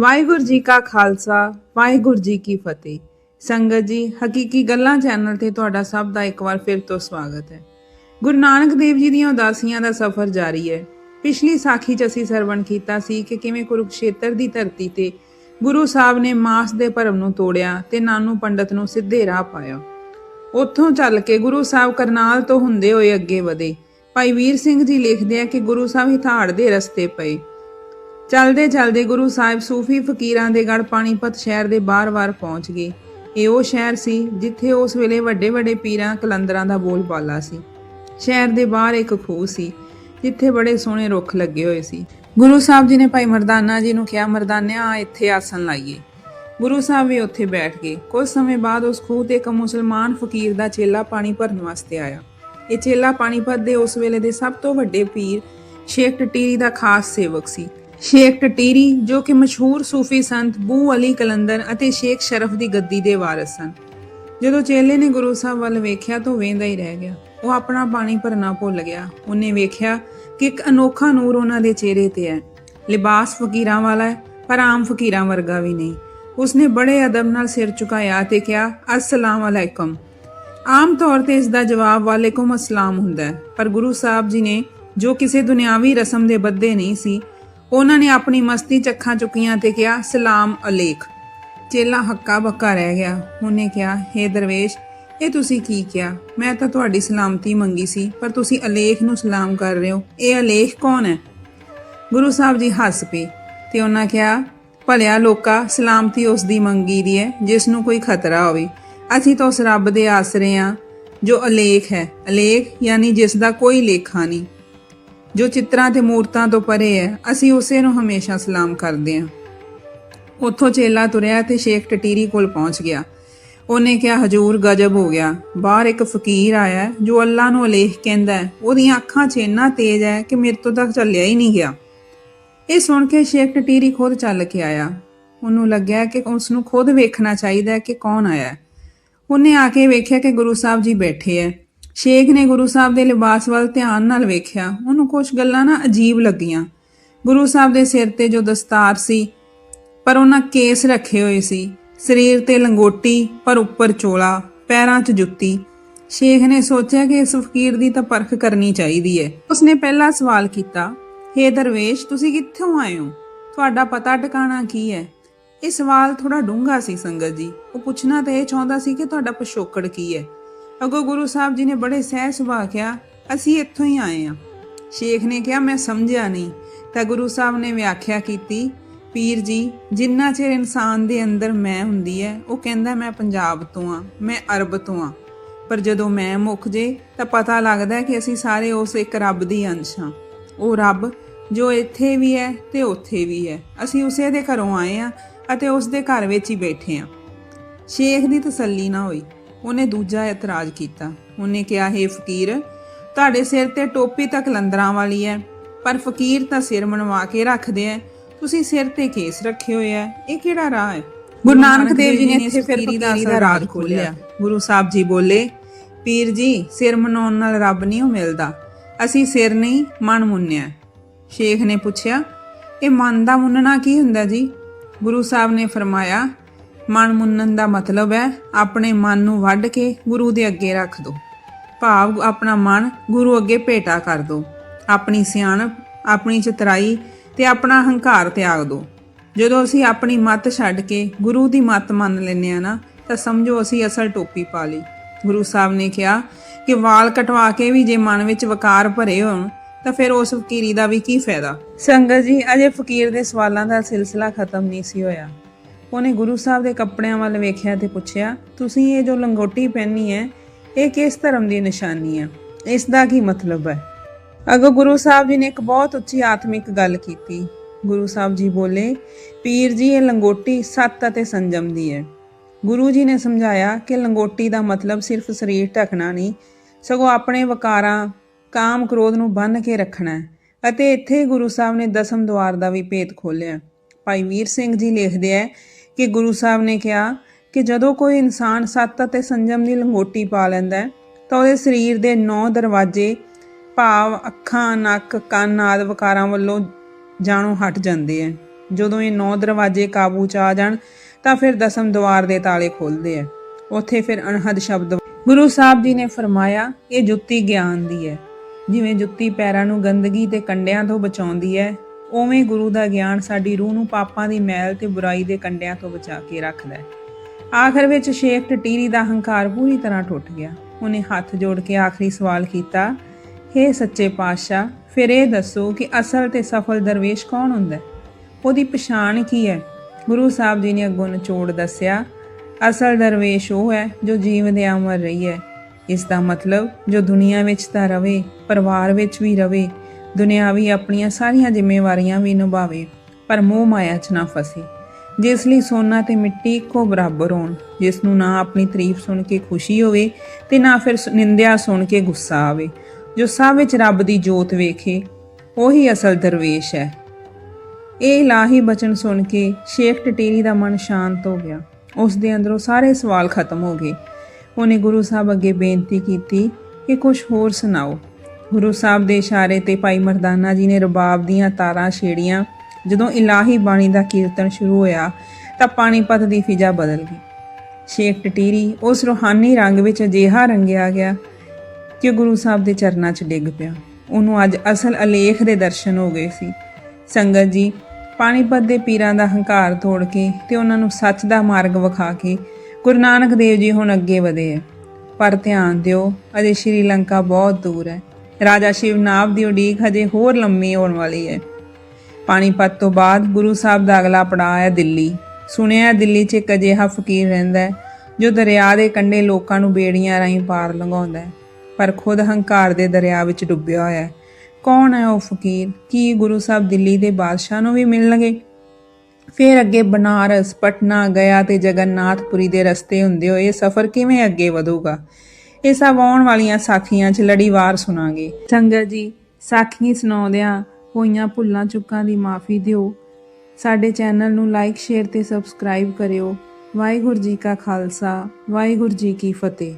ਵਾਹਿਗੁਰੂ ਜੀ ਕਾ ਖਾਲਸਾ, ਵਾਹਿਗੁਰੂ ਜੀ ਕੀ ਫਤਿਹ। ਸੰਗਤ ਜੀ, ਹਕੀਕੀ ਗੱਲਾਂ ਚੈਨਲ ਤੇ ਤੁਹਾਡਾ ਸਭ ਦਾ ਇੱਕ ਵਾਰ ਫਿਰ ਤੋਂ ਸਵਾਗਤ ਹੈ। ਗੁਰੂ ਨਾਨਕ ਦੇਵ ਜੀ ਦੀਆਂ ਉਦਾਸੀਆਂ ਦਾ ਸਫ਼ਰ ਜਾਰੀ ਹੈ। ਪਿਛਲੀ ਸਾਖੀ 'ਚ ਅਸੀਂ ਸਰਵਣ ਕੀਤਾ ਸੀ ਕਿ ਕਿਵੇਂ ਕੁਰੂਕਸ਼ੇਤਰ ਦੀ ਧਰਤੀ ਤੇ ਗੁਰੂ ਸਾਹਿਬ ਨੇ ਮਾਸ ਦੇ ਭਰਮ ਨੂੰ ਤੋੜਿਆ ਤੇ ਨਾਨੂ ਪੰਡਤ ਨੂੰ ਸਿੱਧੇ ਰਾਹ ਪਾਇਆ। ਉੱਥੋਂ ਚੱਲ ਕੇ ਗੁਰੂ ਸਾਹਿਬ ਕਰਨਾਲ ਤੋਂ ਹੁੰਦੇ ਹੋਏ ਅੱਗੇ ਵਧੇ। ਭਾਈ ਵੀਰ ਸਿੰਘ ਜੀ ਲਿਖਦੇ ਆ ਕਿ ਗੁਰੂ ਸਾਹਿਬ ਹਿਥਾੜ ਦੇ ਰਸਤੇ ਪਏ। ਚਲਦੇ ਚਲਦੇ ਗੁਰੂ ਸਾਹਿਬ ਸੂਫੀ ਫਕੀਰਾਂ ਦੇ ਗੜ ਪਾਣੀਪਤ ਸ਼ਹਿਰ ਦੇ ਬਾਰ-ਬਾਰ ਪਹੁੰਚ ਗਏ। ਇਹ ਉਹ ਸ਼ਹਿਰ ਸੀ ਜਿੱਥੇ ਉਸ ਵੇਲੇ ਵੱਡੇ ਵੱਡੇ ਪੀਰਾਂ, ਕਲੰਦਰਾਂ ਦਾ ਬੋਲਬਾਲਾ ਸੀ। ਸ਼ਹਿਰ ਦੇ ਬਾਹਰ ਇੱਕ ਖੂਹ ਸੀ, ਜਿੱਥੇ ਬੜੇ ਸੋਹਣੇ ਰੁੱਖ ਲੱਗੇ ਹੋਏ ਸੀ। ਗੁਰੂ ਸਾਹਿਬ ਜੀ ਨੇ ਭਾਈ ਮਰਦਾਨਾ ਜੀ ਨੂੰ ਕਿਹਾ, ਮਰਦਾਨਿਆ, ਆ ਇੱਥੇ ਆਸਣ ਲਾਈਏ। ਗੁਰੂ ਸਾਹਿਬ ਵੀ ਉੱਥੇ ਬੈਠ ਗਏ। ਕੁਝ ਸਮੇਂ ਬਾਅਦ ਉਸ ਖੂਹ ਤੇ ਇੱਕ ਮੁਸਲਮਾਨ ਫਕੀਰ ਦਾ ਚੇਲਾ ਪਾਣੀ ਭਰਨ ਵਾਸਤੇ ਆਇਆ। ਇਹ ਚੇਲਾ ਪਾਣੀਪਤ ਦੇ ਉਸ ਵੇਲੇ ਦੇ ਸਭ ਤੋਂ ਵੱਡੇ ਪੀਰ ਸ਼ੇਖ ਟਟੀਰੀ ਦਾ ਖਾਸ ਸੇਵਕ ਸੀ। ਸ਼ੇਖ ਟਟੀਰੀ, ਜੋ ਕਿ ਮਸ਼ਹੂਰ ਸੂਫੀ ਸੰਤ ਬੂ ਅਲੀ ਕਲੰਦਰ ਅਤੇ ਸ਼ੇਖ ਸ਼ਰਫ ਦੀ ਗੱਦੀ ਦੇ ਵਾਰਿਸ ਸਨ। ਜਦੋਂ ਚੇਲੇ ਨੇ ਗੁਰੂ ਸਾਹਿਬ ਵੱਲ ਵੇਖਿਆ ਤਾਂ ਵੇਂਦਾ ਹੀ ਰਹਿ ਗਿਆ। ਉਹ ਆਪਣਾ ਪਾਣੀ ਭਰਨਾ ਭੁੱਲ ਗਿਆ। ਉਹਨੇ ਵੇਖਿਆ ਕਿ ਇੱਕ ਅਨੋਖਾ ਨੂਰ ਉਹਨਾਂ ਦੇ ਚਿਹਰੇ ਤੇ ਹੈ। ਲਿਬਾਸ ਫਕੀਰਾਂ ਵਾਲਾ ਹੈ, ਪਰ ਆਮ ਫਕੀਰਾਂ ਵਰਗਾ ਵੀ ਨਹੀਂ। ਉਸਨੇ ਬੜੇ ਅਦਬ ਨਾਲ ਸਿਰ ਝੁਕਾਇਆ ਤੇ ਕਿਹਾ, ਅਸਲਾਮ ਅਲੈਕਮ। ਆਮ ਤੌਰ ਤੇ ਇਸ ਦਾ ਜਵਾਬ, ਵਾਲੇਕੁਮ ਅਸਲਾਮ ਹੁੰਦਾ ਹੈ। ਪਰ ਗੁਰੂ ਸਾਹਿਬ ਜੀ ਨੇ, ਜੋ ਕਿਸੇ ਦੁਨਿਆਵੀ ਰਸਮ ਦੇ ਬੱਧੇ ਨਹੀਂ ਸੀ ਉਹਨਾਂ ਨੇ ਆਪਣੀ ਮਸਤੀ ਚੱਖਾਂ ਚੁੱਕੀਆਂ ਤੇ ਕਿਹਾ, ਸਲਾਮ ਅਲੇਖ। ਚੇਲਾ ਹੱਕਾ ਬੱਕਾ ਰਹਿ ਗਿਆ। ਉਹਨੇ ਕਿਹਾ, ਹੇ ਦਰਵੇਸ਼, ਇਹ ਤੁਸੀਂ ਕੀ ਕਿਹਾ? ਮੈਂ ਤਾਂ ਤੁਹਾਡੀ ਸਲਾਮਤੀ ਮੰਗੀ ਸੀ, ਪਰ ਤੁਸੀਂ ਅਲੇਖ ਨੂੰ ਸਲਾਮ ਕਰ ਰਹੇ ਹੋ। ਇਹ ਅਲੇਖ ਕੌਣ ਹੈ? ਗੁਰੂ ਸਾਹਿਬ ਜੀ ਹੱਸ ਪਏ ਤੇ ਉਹਨਾਂ ਕਿਹਾ, ਭਲਿਆ ਲੋਕਾ, ਸਲਾਮਤੀ ਉਸ ਦੀ ਮੰਗੀ ਦੀ ਹੈ, ਜਿਸ ਨੂੰ ਕੋਈ ਖਤਰਾ ਹੋਵੇ। ਅਸੀਂ ਤਾਂ ਉਸ ਰੱਬ ਦੇ ਆਸਰੇ ਆ ਜੋ ਅਲੇਖ ਹੈ। ਅਲੇਖ, ਯਾਨੀ ਜਿਸ ਦਾ ਕੋਈ ਲੇਖਾ ਨਹੀਂ। ਜੋ ਚਿੱਤਰਾਂ ਤੇ ਮੂਰਤਾਂ ਤੋਂ ਪਰੇ ਹੈ, ਅਸੀਂ ਉਸੇ ਨੂੰ ਹਮੇਸ਼ਾ ਸਲਾਮ ਕਰਦੇ ਹਾਂ। ਉੱਥੋਂ ਚੇਲਾ ਤੁਰਿਆ ਤੇ ਸ਼ੇਖ ਟਟੀਰੀ ਕੋਲ ਪਹੁੰਚ ਗਿਆ। ਉਹਨੇ ਕਿਹਾ, ਹਜੂਰ ਗਜਬ ਹੋ ਗਿਆ। ਬਾਹਰ ਇੱਕ ਫਕੀਰ ਆਇਆ ਜੋ ਅੱਲਾ ਨੂੰ ਅਲੇਖ ਕਹਿੰਦਾ ਹੈ। ਉਹਦੀਆਂ ਅੱਖਾਂ 'ਚ ਇੰਨਾ ਤੇਜ਼ ਹੈ ਕਿ ਮੇਰੇ ਤੋਂ ਤੱਕ ਚੱਲਿਆ ਹੀ ਨਹੀਂ ਗਿਆ। ਇਹ ਸੁਣ ਕੇ ਸ਼ੇਖ ਟਟੀਰੀ ਖੁਦ ਚੱਲ ਕੇ ਆਇਆ। ਉਹਨੂੰ ਲੱਗਿਆ ਕਿ ਉਸ ਨੂੰ ਖੁਦ ਵੇਖਣਾ ਚਾਹੀਦਾ ਹੈ ਕਿ ਕੌਣ ਆਇਆ ਉਹਨੇ ਆ ਕੇ ਵੇਖਿਆ ਕਿ ਗੁਰੂ ਸਾਹਿਬ ਜੀ ਬੈਠੇ ਐ ਸ਼ੇਖ ਨੇ ਗੁਰੂ ਸਾਹਿਬ ਦੇ ਲਿਬਾਸ ਵੱਲ ਧਿਆਨ ਨਾਲ ਵੇਖਿਆ। ਉਹਨੂੰ ਕੁਝ ਗੱਲਾਂ ਨਾ ਅਜੀਬ ਲੱਗੀਆਂ। ਗੁਰੂ ਸਾਹਿਬ ਦੇ ਸਿਰ ਤੇ ਜੋ ਦਸਤਾਰ ਸੀ, ਪਰ ਉਹਨਾਂ ਕੇਸ ਰੱਖੇ ਹੋਏ ਸੀ। ਸਰੀਰ ਤੇ ਲੰਗੋਟੀ, ਪਰ ਉੱਪਰ ਚੋਲਾ, ਪੈਰਾਂ 'ਚ ਜੁੱਤੀ। ਸ਼ੇਖ ਨੇ ਸੋਚਿਆ ਕਿ ਇਸ ਫਕੀਰ ਦੀ ਤਾਂ ਪਰਖ ਕਰਨੀ ਚਾਹੀਦੀ ਹੈ ਉਸਨੇ ਪਹਿਲਾ ਸਵਾਲ ਕੀਤਾ, ਹੇ ਦਰਵੇਸ਼, ਤੁਸੀਂ ਕਿੱਥੋਂ ਆਏ ਹੋ? ਤੁਹਾਡਾ ਪਤਾ ਟਿਕਾਣਾ ਕੀ ਹੈ ਇਹ ਸਵਾਲ ਥੋੜਾ ਡੂੰਘਾ ਸੀ ਸੰਗਤ ਜੀ। ਉਹ ਪੁੱਛਣਾ ਤਾਂ ਇਹ ਚਾਹੁੰਦਾ ਸੀ ਕਿ ਤੁਹਾਡਾ ਪਿਛੋਕੜ ਕੀ ਹੈ ਅਗੋ ਗੁਰੂ ਸਾਹਿਬ ਜੀ ਨੇ ਬੜੇ ਸਹਿ ਸੁਭਾਅ ਕਿਹਾ, ਅਸੀਂ ਇੱਥੋਂ ਹੀ ਆਏ ਹਾਂ। ਸ਼ੇਖ ਨੇ ਕਿਹਾ, ਮੈਂ ਸਮਝਿਆ ਨਹੀਂ। ਤਾਂ ਗੁਰੂ ਸਾਹਿਬ ਨੇ ਵਿਆਖਿਆ ਕੀਤੀ, ਪੀਰ ਜੀ, ਜਿੰਨਾ ਚਿਰ ਇਨਸਾਨ ਦੇ ਅੰਦਰ ਮੈਂ ਹੁੰਦੀ ਹੈ ਉਹ ਕਹਿੰਦਾ ਮੈਂ ਪੰਜਾਬ ਤੋਂ ਆ ਮੈਂ ਅਰਬ ਤੋਂ ਆ ਪਰ ਜਦੋਂ ਮੈਂ ਮੁੱਕ ਜੇ, ਤਾਂ ਪਤਾ ਲੱਗਦਾ ਕਿ ਅਸੀਂ ਸਾਰੇ ਉਸ ਇੱਕ ਰੱਬ ਦੀ ਅੰਸ਼ ਹਾਂ। ਉਹ ਰੱਬ ਜੋ ਇੱਥੇ ਵੀ ਹੈ ਤੇ ਉੱਥੇ ਵੀ ਹੈ ਅਸੀਂ ਉਸੇ ਦੇ ਘਰੋਂ ਆਏ ਆ ਅਤੇ ਉਸ ਦੇ ਘਰ ਵਿੱਚ ਹੀ ਬੈਠੇ ਆ ਸ਼ੇਖ ਦੀ ਤਸੱਲੀ ਨਾ ਹੋਈ। ਉਹਨੇ ਦੂਜਾ ਇਤਰਾਜ਼ ਕੀਤਾ। ਉਹਨੇ ਕਿਹਾ ਹੈ ਫਕੀਰ ਤੁਹਾਡੇ ਸਿਰ ਤੇ ਟੋਪੀ ਤਾਂ ਕਲੰਦਰਾਂ ਵਾਲੀ ਹੈ ਪਰ ਫਕੀਰ ਤਾਂ ਸਿਰ ਮਣਵਾ ਕੇ ਰੱਖਦੇ ਐ। ਤੁਸੀਂ ਸਿਰ ਤੇ ਕੇਸ ਰੱਖੇ ਹੋਏ ਐ ਇਹ ਕਿਹੜਾ ਰਾਹ ਹੈ ਗੁਰੂ ਨਾਨਕ ਦੇਵ ਜੀ ਨੇ ਇੱਥੇ ਫਿਰ ਫਕੀਰੀ ਦਾ ਰਾਜ ਖੋਲ੍ਹਿਆ। ਗੁਰੂ ਸਾਹਿਬ ਜੀ ਬੋਲੇ ਪੀਰ ਜੀ ਸਿਰ ਮਨਾਉਣ ਨਾਲ ਰੱਬ ਨਹੀਂ ਉਹ ਮਿਲਦਾ। ਅਸੀਂ ਸਿਰ ਨਹੀਂ ਮਨ ਮੁੰਨਿਆ ਸ਼ੇਖ ਨੇ ਪੁੱਛਿਆ ਇਹ ਮਨ ਦਾ ਮੁੰਨਣਾ ਕੀ ਹੁੰਦਾ ਜੀ? ਗੁਰੂ ਸਾਹਿਬ ਨੇ ਫਰਮਾਇਆ ਮਨ ਮੁੰਨਣ ਦਾ ਮਤਲਬ ਹੈ ਆਪਣੇ ਮਨ ਨੂੰ ਵੱਢ ਕੇ ਗੁਰੂ ਦੇ ਅੱਗੇ ਰੱਖ ਦੋ। ਭਾਵ ਆਪਣਾ ਮਨ ਗੁਰੂ ਅੱਗੇ ਭੇਟਾ ਕਰ ਦੋ। ਆਪਣੀ ਸਿਆਣਪ, ਆਪਣੀ ਚਤਰਾਈ ਤੇ ਆਪਣਾ ਹੰਕਾਰ ਤਿਆਗ ਦੋ। ਜਦੋਂ ਅਸੀਂ ਆਪਣੀ ਮੱਤ ਛੱਡ ਕੇ ਗੁਰੂ ਦੀ ਮੱਤ ਮੰਨ ਲੈਂਦੇ ਆ ਨਾ, ਤਾਂ ਸਮਝੋ ਅਸੀਂ ਅਸਲ ਟੋਪੀ ਪਾ ਲਈ। ਗੁਰੂ ਸਾਹਿਬ ਨੇ ਕਿਹਾ ਕਿ ਵਾਲ ਕਟਵਾ ਕੇ ਵੀ ਜੇ ਮਨ ਵਿੱਚ ਵਕਾਰ ਭਰੇ ਹੋਣ, ਤਾਂ ਫਿਰ ਉਸ ਫਕੀਰੀ ਦਾ ਵੀ ਕੀ ਫਾਇਦਾ? ਸੰਗਤ ਜੀ, ਅਜੇ ਫਕੀਰ ਦੇ ਸਵਾਲਾਂ ਦਾ ਸਿਲਸਿਲਾ ਖਤਮ ਨਹੀਂ ਸੀ ਹੋਇਆ। ਉਹਨੇ ਗੁਰੂ ਸਾਹਿਬ ਦੇ ਕੱਪੜਿਆਂ ਵੱਲ ਵੇਖਿਆ ਤੇ ਪੁੱਛਿਆ, ਤੁਸੀਂ ਇਹ ਜੋ ਲੰਗੋਟੀ ਪਹਿਨੀ ਹੈ, ਇਹ ਕਿਸ ਧਰਮ ਦੀ ਨਿਸ਼ਾਨੀ ਹੈ? ਇਸ ਦਾ ਕੀ ਮਤਲਬ ਹੈ? ਅਗੋ ਗੁਰੂ ਸਾਹਿਬ ਜੀ ਨੇ ਇੱਕ ਬਹੁਤ ਉੱਚੀ ਆਤਮਿਕ ਗੱਲ ਕੀਤੀ। ਗੁਰੂ ਸਾਹਿਬ ਜੀ ਬੋਲੇ, ਪੀਰ ਜੀ, ਇਹ ਲੰਗੋਟੀ ਸੱਤ ਅਤੇ ਸੰਜਮ ਦੀ ਹੈ। ਗੁਰੂ ਜੀ ਨੇ ਸਮਝਾਇਆ ਕਿ ਲੰਗੋਟੀ ਦਾ ਮਤਲਬ ਸਿਰਫ ਸਰੀਰ ਢਕਣਾ ਨਹੀਂ, ਸਗੋਂ ਆਪਣੇ ਵਕਾਰਾਂ, ਕਾਮ ਕ੍ਰੋਧ ਨੂੰ ਬੰਨ੍ਹ ਕੇ ਰੱਖਣਾ ਹੈ ਅਤੇ ਇੱਥੇ ਗੁਰੂ ਸਾਹਿਬ ਨੇ ਦਸਮ ਦੁਆਰ ਦਾ ਵੀ ਭੇਤ ਖੋਲ੍ਹਿਆ। ਭਾਈ ਵੀਰ ਸਿੰਘ ਜੀ ਲਿਖਦੇ ਹੈ ਕਿ ਗੁਰੂ ਸਾਹਿਬ ਨੇ ਕਿਹਾ ਕਿ ਜਦੋਂ ਕੋਈ ਇਨਸਾਨ ਸੱਤ ਅਤੇ ਸੰਜਮ ਦੀ ਲੰਗੋਟੀ ਪਾ ਲੈਂਦਾ ਹੈ, ਤਾਂ ਉਹਦੇ ਸਰੀਰ ਦੇ ਨੌ ਦਰਵਾਜ਼ੇ, ਭਾਵ, ਅੱਖਾਂ, ਨੱਕ, ਕੰਨ ਆਦਿ ਵਿਕਾਰਾਂ ਵੱਲੋਂ ਜਾਣੋਂ ਹਟ ਜਾਂਦੇ ਹੈ। ਜਦੋਂ ਇਹ ਨੌ ਦਰਵਾਜ਼ੇ ਕਾਬੂ ਚ ਆ ਜਾਣ, ਤਾਂ ਫਿਰ ਦਸਮ ਦਵਾਰ ਦੇ ਤਾਲੇ ਖੁੱਲਦੇ ਆ ਉੱਥੇ ਫਿਰ ਅਨਹਦ ਸ਼ਬਦ ਗੁਰੂ ਸਾਹਿਬ ਜੀ ਨੇ ਫਰਮਾਇਆ, ਇਹ ਜੁੱਤੀ ਗਿਆਨ ਦੀ ਹੈ। ਜਿਵੇਂ ਜੁੱਤੀ ਪੈਰਾਂ ਨੂੰ ਗੰਦਗੀ ਤੇ ਕੰਡਿਆਂ ਤੋਂ ਬਚਾਉਂਦੀ ਹੈ ਉਵੇਂ ਗੁਰੂ ਦਾ ਗਿਆਨ ਸਾਡੀ ਰੂਹ ਨੂੰ ਪਾਪਾਂ ਦੀ ਮੈਲ ਤੇ ਬੁਰਾਈ ਦੇ ਕੰਡਿਆਂ ਤੋਂ ਬਚਾ ਕੇ ਰੱਖਦਾ ਹੈ। ਆਖਰ ਵਿੱਚ ਸ਼ੇਖ ਟਟੀਰੀ ਦਾ ਹੰਕਾਰ ਪੂਰੀ ਤਰ੍ਹਾਂ ਟੁੱਟ ਗਿਆ। ਉਹਨੇ ਹੱਥ ਜੋੜ ਕੇ ਆਖਰੀ ਸਵਾਲ ਕੀਤਾ हे ਸੱਚੇ ਪਾਤਸ਼ਾਹ, ਫਿਰ ਇਹ ਦੱਸੋ ਕਿ ਅਸਲ ਤੇ ਸਫਲ ਦਰਵੇਸ਼ ਕੌਣ ਹੁੰਦਾ ਹੈ? ਉਹਦੀ ਪਛਾਣ ਕੀ ਹੈ? ਗੁਰੂ ਸਾਹਿਬ ਜੀ ਨੇ ਅੱਗੋਂ ਨਿਚੋੜ ਦੱਸਿਆ, ਅਸਲ ਦਰਵੇਸ਼ ਉਹ ਹੈ ਜੋ ਜੀਵ ਜੀਵਦੇ ਅਮਰ ਰਹੀ ਹੈ। ਇਸ ਦਾ ਮਤਲਬ ਜੋ ਦੁਨੀਆ ਵਿੱਚ ਤਾਂ ਰਵੇ, ਪਰਿਵਾਰ ਵਿੱਚ ਵੀ ਰਵੇ ਦੁਨਿਆਵੀ ਆਪਣੀਆਂ ਸਾਰੀਆਂ ਜ਼ਿੰਮੇਵਾਰੀਆਂ ਵੀ ਨਿਭਾਵੇ, ਪਰ ਮੋਹ ਮਾਇਆ 'ਚ ਨਾ ਫਸੇ। ਜਿਸ ਲਈ ਸੋਨਾ ਤੇ ਮਿੱਟੀ ਇੱਕੋ ਬਰਾਬਰ ਹੋਣ, ਜਿਸ ਨੂੰ ਨਾ ਆਪਣੀ ਤਾਰੀਫ ਸੁਣ ਕੇ ਖੁਸ਼ੀ ਹੋਵੇ ਤੇ ਨਾ ਫਿਰ ਨਿੰਦਿਆ ਸੁਣ ਕੇ ਗੁੱਸਾ ਆਵੇ। ਜੋ ਸਭ ਵਿੱਚ ਰੱਬ ਦੀ ਜੋਤ ਵੇਖੇ, ਉਹੀ ਅਸਲ ਦਰਵੇਸ਼ ਹੈ। ਇਹ ਇਲਾਹੀ ਬਚਨ ਸੁਣ ਕੇ ਸ਼ੇਖ ਟਟੀਰੀ ਦਾ ਮਨ ਸ਼ਾਂਤ ਹੋ ਗਿਆ। ਉਸ ਦੇ ਅੰਦਰੋਂ ਸਾਰੇ ਸਵਾਲ ਖਤਮ ਹੋ ਗਏ। ਉਹਨੇ ਗੁਰੂ ਸਾਹਿਬ ਅੱਗੇ ਬੇਨਤੀ ਕੀਤੀ ਕਿ ਕੁਝ ਹੋਰ ਸੁਣਾਓ। ਗੁਰੂ ਸਾਹਿਬ ਦੇ ਇਸ਼ਾਰੇ ਤੇ ਭਾਈ ਮਰਦਾਨਾ ਜੀ ਨੇ ਰਬਾਬ ਦੀਆਂ ਤਾਰਾਂ ਛੇੜੀਆਂ। ਜਦੋਂ ਇਲਾਹੀ ਬਾਣੀ ਦਾ ਕੀਰਤਨ ਸ਼ੁਰੂ ਹੋਇਆ, ਤਾਂ ਪਾਣੀਪਤ ਦੀ ਫਿਜ਼ਾ ਬਦਲ ਗਈ। ਸ਼ੇਖ ਟਟੀਰੀ, ਉਸ ਰੂਹਾਨੀ ਰੰਗ ਵਿੱਚ ਅਜਿਹਾ ਰੰਗਿਆ ਗਿਆ ਕਿ ਗੁਰੂ ਸਾਹਿਬ ਦੇ ਚਰਨਾਂ 'ਚ ਡਿੱਗ ਪਿਆ। ਉਹਨੂੰ ਅੱਜ ਅਸਲ ਅਲੇਖ ਦੇ ਦਰਸ਼ਨ ਹੋ ਗਏ ਸੀ। ਸੰਗਤ ਜੀ, ਪਾਣੀਪਤ ਦੇ ਪੀਰਾਂ ਦਾ ਹੰਕਾਰ ਤੋੜ ਕੇ ਤੇ ਉਹਨਾਂ ਨੂੰ ਸੱਚ ਦਾ ਮਾਰਗ ਵਿਖਾ ਕੇ ਗੁਰੂ ਨਾਨਕ ਦੇਵ ਜੀ ਹੁਣ ਅੱਗੇ ਵਧੇ ਹੈ। ਪਰ ਧਿਆਨ ਦਿਓ, ਅਜੇ ਸ਼੍ਰੀਲੰਕਾ ਬਹੁਤ ਦੂਰ ਹੈ। ਰਾਜਾ ਸ਼ਿਵਨਾਬ ਦੀ ਉਡੀਕ ਹਜੇ ਹੋਰ ਲੰਮੀ ਹੋਣ ਵਾਲੀ ਹੈ। ਪਾਣੀਪਤ ਤੋਂ ਬਾਅਦ ਗੁਰੂ ਸਾਹਿਬ ਦਾ ਅਗਲਾ ਪੜਾਅ ਹੈ ਦਿੱਲੀ। ਸੁਣਿਆ ਦਿੱਲੀ 'ਚ ਇੱਕ ਅਜਿਹਾ ਫਕੀਰ ਰਹਿੰਦਾ ਹੈ, ਜੋ ਦਰਿਆ ਦੇ ਕੰਢੇ ਲੋਕਾਂ ਨੂੰ ਬੇੜੀਆਂ ਰਾਹੀਂ ਪਾਰ ਲੰਘਾਉਂਦਾ ਹੈ, ਪਰ ਖੁਦ ਹੰਕਾਰ ਦੇ ਦਰਿਆ ਵਿੱਚ ਡੁੱਬਿਆ ਹੋਇਆ ਹੈ। ਕੌਣ ਹੈ ਉਹ ਫਕੀਰ? ਕੀ ਗੁਰੂ ਸਾਹਿਬ ਦਿੱਲੀ ਦੇ ਬਾਦਸ਼ਾਹ ਨੂੰ ਵੀ ਮਿਲਣਗੇ? ਫਿਰ ਅੱਗੇ ਬਨਾਰਸ, ਪਟਨਾ, ਗਿਆ ਤੇ ਜਗਨਨਾਥਪੁਰੀ ਦੇ ਰਸਤੇ ਹੁੰਦੇ ਹੋਏ ਸਫ਼ਰ ਕਿਵੇਂ ਅੱਗੇ ਵਧੂਗਾ? ਇਹ ਸਭ ਆਉਣ ਵਾਲੀਆਂ ਸਾਖੀਆਂ 'ਚ ਲੜੀਵਾਰ ਸੁਣਾਂਗੇ। ਸੰਗਤ ਜੀ, ਸਾਖੀ ਸੁਣਾਉਂਦਿਆਂ ਹੋਈਆਂ ਭੁੱਲਾਂ ਚੁੱਕਾਂ ਦੀ ਮਾਫੀ ਦਿਓ। ਸਾਡੇ ਚੈਨਲ ਨੂੰ ਲਾਈਕ, ਸ਼ੇਅਰ ਤੇ ਸਬਸਕ੍ਰਾਈਬ ਕਰਿਓ। ਵਾਹਿਗੁਰੂ ਜੀ ਕਾ ਖਾਲਸਾ, ਵਾਹਿਗੁਰੂ ਜੀ ਕੀ ਫਤਿਹ।